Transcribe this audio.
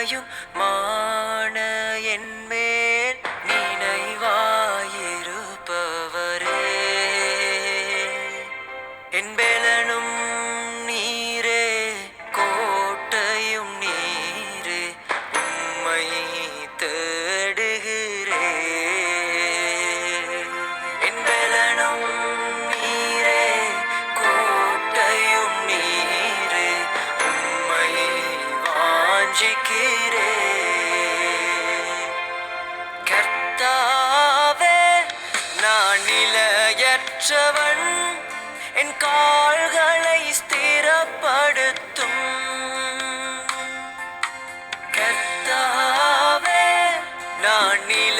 கிருபையும் மான என் கெஞ்சிக்கிறே கர்த்தாவே நான் நிலையற்றவன். என் கால்களை ஸ்திரப்படுத்தும். கர்த்தாவே நான் நில